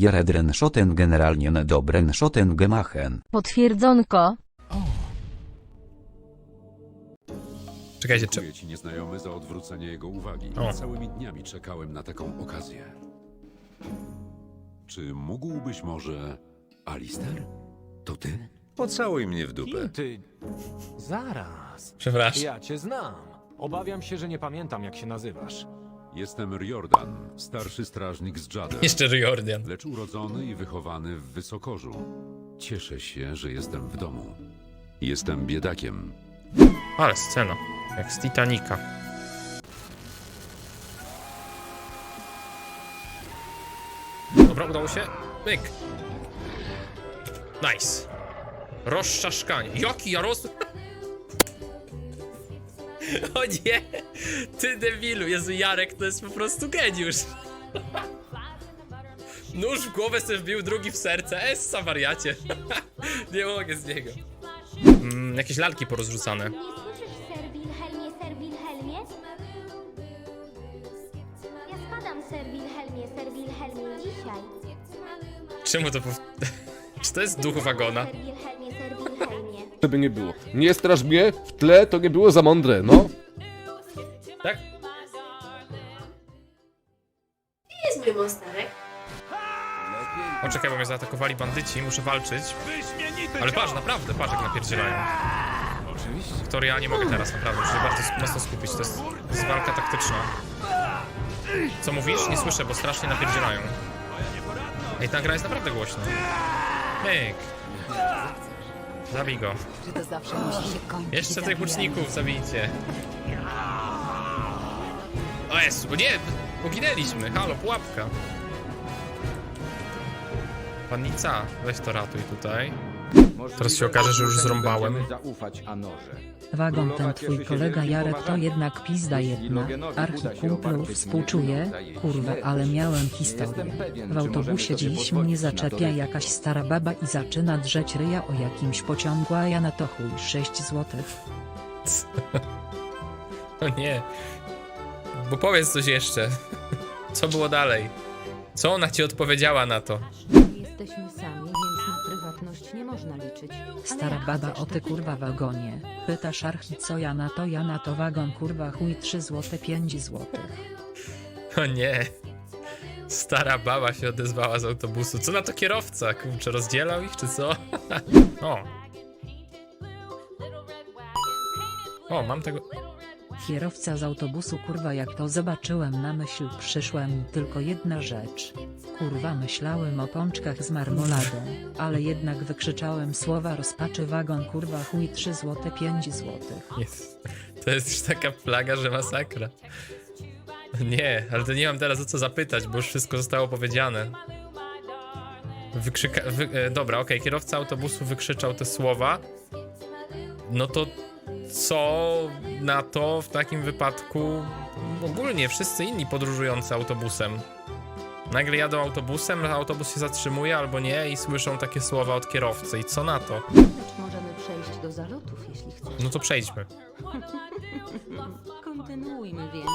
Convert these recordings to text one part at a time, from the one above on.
Jaredren Schotten generalnie dobren Schotten gemachen. Potwierdzonko. Czekajcie, czy... Dziękuję ci nieznajomy za odwrócenie jego uwagi. O. Całymi dniami czekałem na taką okazję. Czy mógłbyś może... Alister? To ty? Pocałuj mnie w dupę. Kim ty? Zaraz. Przepraszam. Ja cię znam. Obawiam się, że nie pamiętam, jak się nazywasz. Jestem Riordan, starszy strażnik z Jade. Jeszcze Riordan. Lecz urodzony i wychowany w Wysokorzu. Cieszę się, że jestem w domu. Jestem biedakiem. Ale scena. Jak z Titanica. Dobra, udało się. Myk. Nice. Rozczaszkanie. Jaki Jarosław? O nie! Ty debilu, Jezu, Jarek to jest po prostu geniusz. Nóż w głowę sobie wbił, drugi w serce. Essa, wariacie. Nie mogę z niego. Mm, jakieś lalki porozrzucane. Nie słyszysz, Sir Wilhelmie, Sir Wilhelmie? Ja spadam, Sir Wilhelmie, Sir Wilhelmie, dzisiaj. Czemu to pow... Czy to jest duch wagona? Sir Wilhelmie, Wilhelmie. Żeby nie było. Nie straż mnie, w tle to nie było za mądre, no. Tak? jest mój monsterek. Poczekaj, bo mnie zaatakowali bandyci, muszę walczyć. Ale patrz, naprawdę, patrz jak napierdzielają. Oczywiście. Wiktoria, nie mogę teraz, naprawdę, muszę się bardzo mocno skupić, to jest, to jest walka taktyczna. Co mówisz? Nie słyszę, bo strasznie napierdzielają. Ej, ta gra jest naprawdę głośna. Myk. Zabij go. Że to zawsze musi się kończyć. Jeszcze tych łuczników zabijcie. O Jezu, nie! Poginęliśmy, halo, pułapka. Pannica, weź to ratuj tutaj. Teraz się okaże, że już zrąbałem. zaufać Anorze. Wagon ten twój kolega Jarek to jednak pizda jedna. Archikumplów współczuję, kurwa, ale miałem historię. W autobusie dziś mnie zaczepia jakaś stara baba i zaczyna drzeć ryja o jakimś pociągu, a ja na to chuj 6 złotych. O nie. Bo powiedz coś jeszcze. Co było dalej? Co ona ci odpowiedziała na to? Jesteśmy Stara baba o ty to kurwa wagonie. Pytasz archi co ja na to ja na to wagon kurwa chuj 3 złote 5 złotych. O nie. Stara baba się odezwała z autobusu. Co na to kierowca? Kurczę, rozdzielał ich, czy co? O. O, mam tego... Kierowca z autobusu kurwa jak to zobaczyłem na myśl przyszła mi tylko jedna rzecz. Kurwa myślałem o pączkach z marmoladą, ale jednak wykrzyczałem słowa rozpaczy wagon kurwa chuj 3 złote 5 złotych. To jest już taka plaga, że masakra. Nie, ale to nie mam teraz o co zapytać, bo już wszystko zostało powiedziane. Wykrzyka... Wy... e, Dobra, okej, kierowca autobusu wykrzyczał te słowa. No to co na to w takim wypadku ogólnie wszyscy inni podróżujący autobusem? Nagle jadą autobusem, autobus się zatrzymuje albo nie i słyszą takie słowa od kierowcy. I co na to? Lecz możemy przejść do zalotów, jeśli chcesz. No to przejdźmy. Kontynuujmy więc,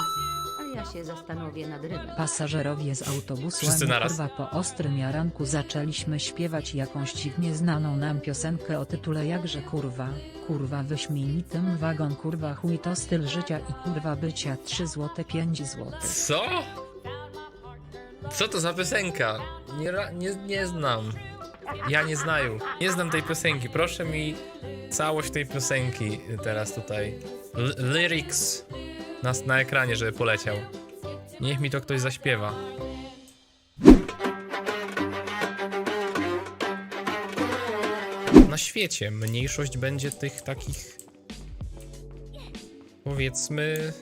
ja się zastanowię nad rybem. Pasażerowie z autobusu Wszyscy naraz. kurwa po ostrym jaranku zaczęliśmy śpiewać jakąś dziwnie znaną nam piosenkę o tytule jakże kurwa, kurwa wyśmienitym wagon kurwa chuj to styl życia i kurwa bycia 3 złote 5 złotych. Co? Co to za piosenka? Nie, ra- nie, nie znam. Ja nie znaję. Nie znam tej piosenki. Proszę mi całość tej piosenki teraz tutaj. L- lyrics na, na ekranie, żeby poleciał. Niech mi to ktoś zaśpiewa. Na świecie mniejszość będzie tych takich. Powiedzmy.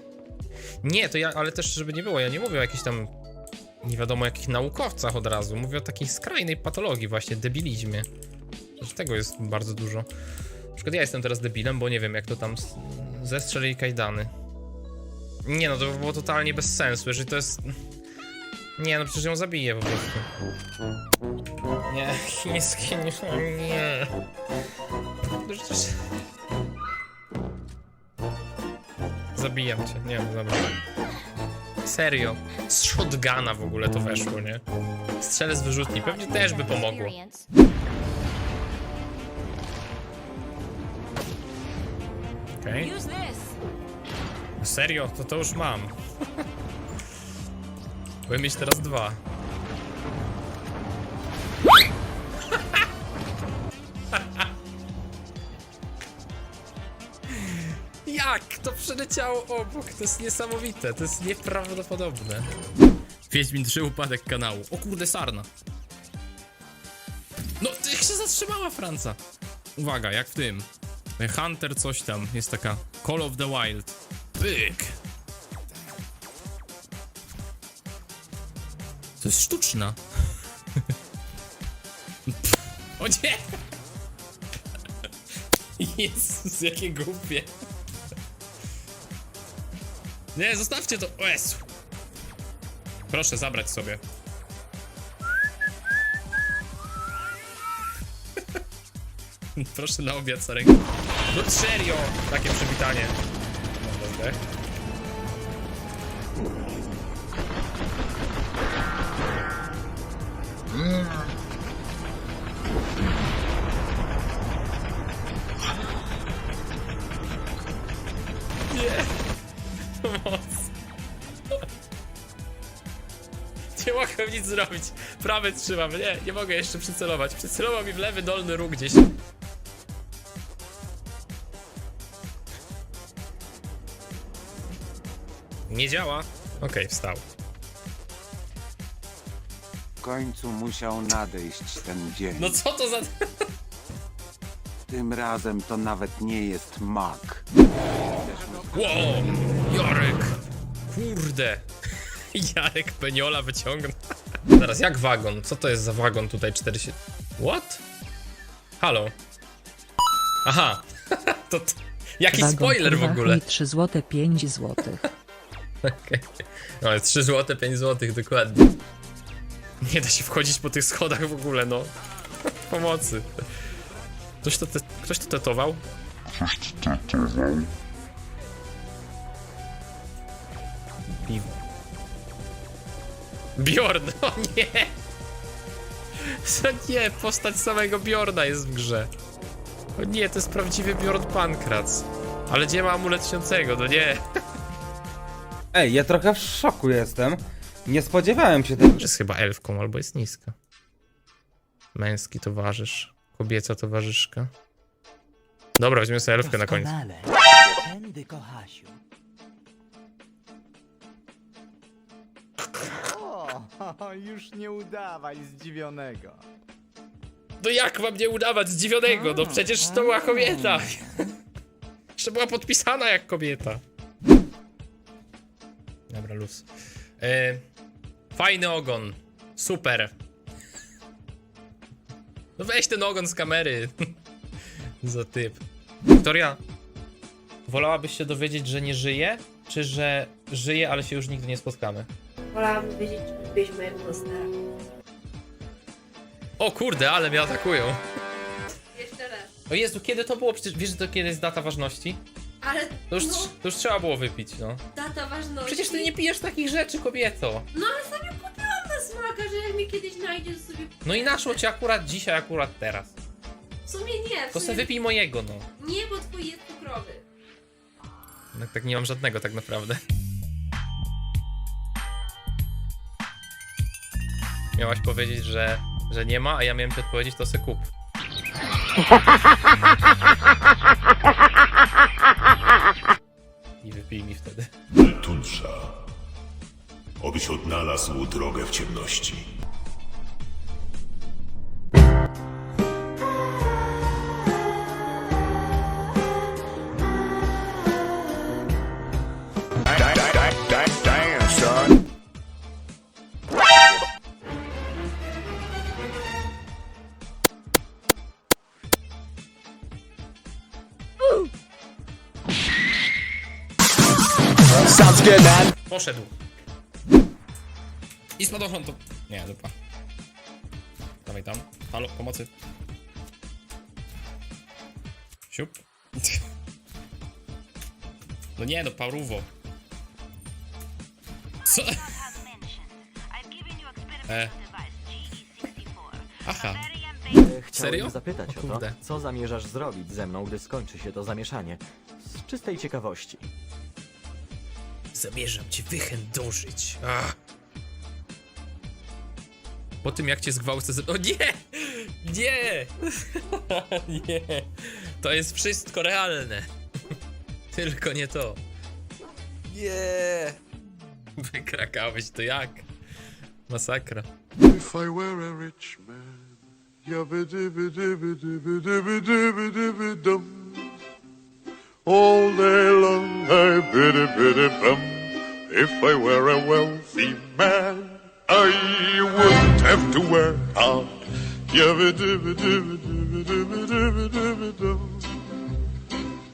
Nie, to ja, ale też, żeby nie było, ja nie mówię o jakichś tam nie wiadomo jakich naukowcach od razu. Mówię o takiej skrajnej patologii, właśnie debilizmie. Że tego jest bardzo dużo. Na przykład ja jestem teraz debilem, bo nie wiem jak to tam zestrzelili kajdany. Nie no, to by było totalnie bez sensu, jeżeli to jest... Nie no, przecież ją zabiję po prostu. Nie, chińskie nie... Nie. Przecież... Zabijam cię, nie no, dobra. Serio. Z shotguna w ogóle to weszło, nie? Strzelę z wyrzutni, pewnie też by pomogło. Okej. Serio? To to już mam. Powinien mieć teraz dwa. Jak to przeleciało obok? To jest niesamowite, to jest nieprawdopodobne. Wiedźmin 3 upadek kanału. O kurde, sarna. No, jak się zatrzymała Franca. Uwaga, jak w tym. Hunter coś tam, jest taka Call of the Wild. Pyk. To jest sztuczna. o nie! Jezus, jakie głupie. Nie, zostawcie to. O Jezu. Proszę zabrać sobie. Proszę na obiad starego. No serio! Takie przywitanie. Pomoc. Nie mogę nic zrobić. Prawy trzymam. Nie, nie mogę jeszcze przycelować. Przycelował mi w lewy dolny róg gdzieś. Nie działa. Okej, wstał. W końcu musiał nadejść ten dzień. No co to za... Tym razem to nawet nie jest mak. Wow! Jarek! Kurde! Jarek Peniola wyciągnął. Zaraz, jak wagon? Co to jest za wagon tutaj 40... What? Halo? Aha! to... to jaki Wagon, spoiler w ogóle? chuj, 3 złote 5 złotych. Okej. No, 3 zł, 5 zł, dokładnie. Nie da się wchodzić po tych schodach w ogóle, no. Pomocy. Ktoś to, te, ktoś to tetował? Piwo. Bjorn, o nie! Co nie, postać samego Bjorna jest w grze. O nie, to jest prawdziwy Bjorn Pankrac. Ale gdzie ma amulet śniącego, no nie. Ej, ja trochę w szoku jestem. Nie spodziewałem się tego. jest chyba elfką albo jest niska. Męski towarzysz, kobieca towarzyszka. Dobra, weźmiemy sobie elfkę na końcu. Tędy, kochasiu. O, już nie udawaj zdziwionego. No jak mam nie udawać zdziwionego? No przecież to była kobieta. Jeszcze była podpisana jak kobieta. Luz. E, fajny ogon. Super. No weź ten ogon z kamery. Za typ. Wiktoria, wolałabyś się dowiedzieć, że nie żyje? Czy że żyje, ale się już nigdy nie spotkamy? Wolałabym wiedzieć, czy lubisz mojego monstera. O kurde, ale mnie atakują. Jeszcze raz. O Jezu, kiedy to było? Przecież wiesz, to kiedy jest data ważności? Ale To już, no, to już trzeba było wypić, no. data ważności. Przecież ty nie pijesz takich rzeczy, kobieto. No ale sobie kupiłam na smaka, że jak mnie kiedyś znajdziesz to sobie... No i naszło cię akurat dzisiaj, akurat teraz. W sumie nie, w To sumie... se wypij mojego, no. Nie, bo twój jest cukrowy. no. Tak nie mam żadnego tak naprawdę. Miałaś powiedzieć, że, że nie ma, a ja miałem ci odpowiedzieć, to se kup. I wypij mi wtedy. Tundrza. Obyś odnalazł drogę w ciemności. Poszedł. I spadochron to... Nie, dupa. Dawaj tam. Halo, pomocy. Siup. No nie, no paruwo. Co? E. Aha, Chciałem Serio? zapytać O o to, kurde. co zamierzasz zrobić ze mną, gdy skończy się to zamieszanie. Z czystej ciekawości. Zamierzam cię wychędożyć. Ach. Po tym jak cię zgwałcę... Z... O nie! Nie! nie! To jest wszystko realne. Tylko nie to. Nie! Wykrakałeś to jak? Masakra. If I were a rich man, yabba-dibba-dibba-dibba-dibba-dibba-dibba-dum. All day long I biddy biddy bum. If I were a wealthy man, I wouldn't have to hard. Yabba-dibba-dibba-dibba-dibba-dibba-dibba-dum.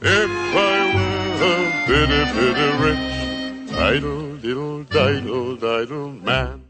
If I were a bitty bitty rich, idle diddle diddle diddle man.